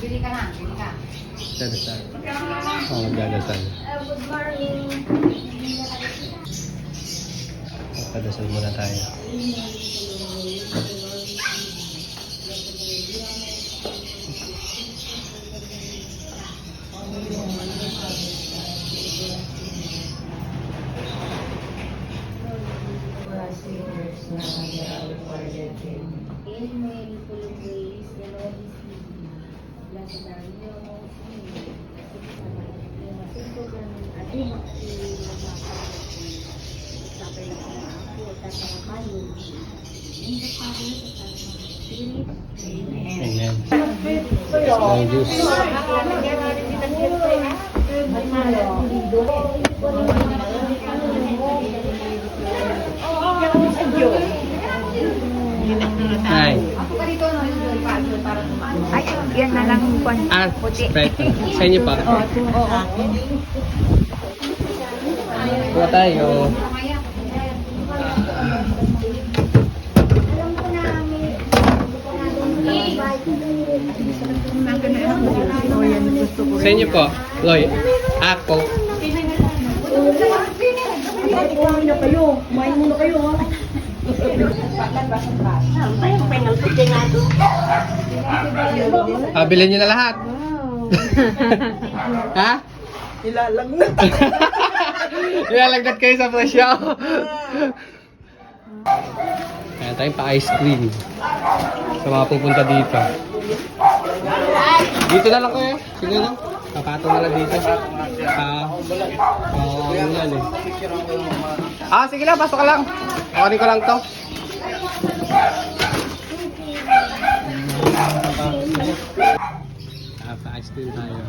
Bili ka na, bili ka. Dadasal. Oo, magdadasal. Good morning. Magdadasal muna tayo. Email, full of ways, melodies, blessed are you, Ito ganun, at yung Sapay lang ako ako, tatang kayo. Hindi pa ako Sige, Amen. Ang Diyos. Ay. Ako pa dito, no? Yung pa, yung para tumaan. Ay, yan na lang kwan. Ah, Sprite. Sa inyo pa. Oo. Kuha tayo. Oh, yan gusto ko. Sa inyo po. Loy. Ako. Kumain na kayo. Kumain muna kayo, ha? Ah, bilhin nyo na lahat. ha? Ilalag na. Ilalagdat kayo sa presyo. Kaya tayong pa-ice cream. Sa mga pupunta dito. Dito na lang kayo. Sige na. Papato na lang dito. Ah, ano yan eh. Ah, sige lang. Pasok ka lang. Kunin ko lang to. Ah, pa-ice tayo.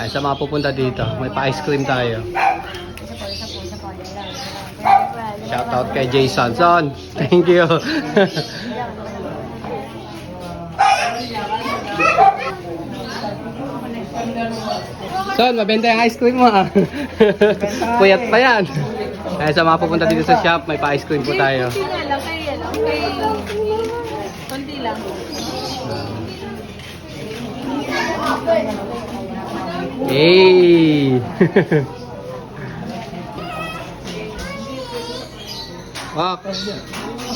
Ay, sa mga pupunta dito, may pa-ice cream tayo. Shout out kay Jason. Son, thank you. Son, mabenta yung ice cream mo ah. Puyat pa yan. Ay, sa mga pupunta dito sa shop, may pa-ice cream po tayo. Konti na lang, ano, kay... Konti lang. Hey! Wak!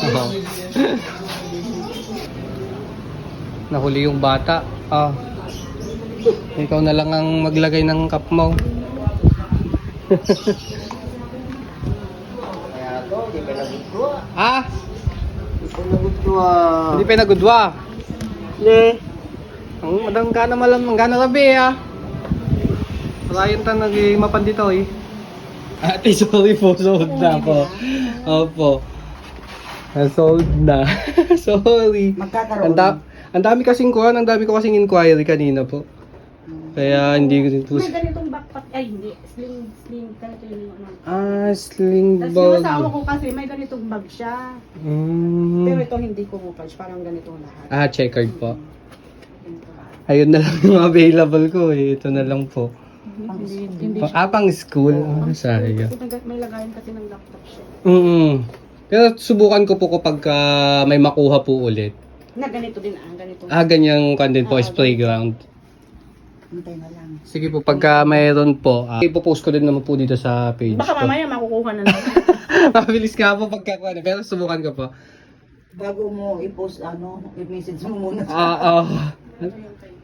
Oh. Nahuli yung bata. Ah. Ikaw na lang ang maglagay ng cup mo. ah? Hindi pa nagudwa. Ne. Ang madang gana malam, ang gana labi ah. Ryan ta nag-mapan dito eh. Ate, sorry po, sold na po. Opo. Sold na. sorry. Ang, da- ang dami kasing kuhan, ang dami ko kasing inquiry kanina po. Kaya hindi ko din po... May ganitong backpack, ay hindi, sling, sling, ganito yung ano. Ah, sling Tapos yung asawa bag. ko kasi may ganitong bag siya. Mm. Pero ito hindi ko mukha, parang ganito lahat. Ah, checkered po. Ganito lahat. Ayun na lang yung available ko eh. Ito na lang po. Hindi, hindi Pa- Ah, pang school. Ah, sayang. Kasi nag- may lagayan kasi ng laptop siya. Mm Pero subukan ko po kapag ah, may makuha po ulit. Na ganito din ah, ganito. Ah, ganyang content po is playground. Hintay na lang. Sige po, pagka mayroon po, uh, ipopost ko din naman po dito sa page Baka ko. mamaya makukuha na lang. Mabilis nga po pagka ano, pero subukan ko po. Bago mo i-post ano, i-message mo muna. Ah, ah. Ito yung kay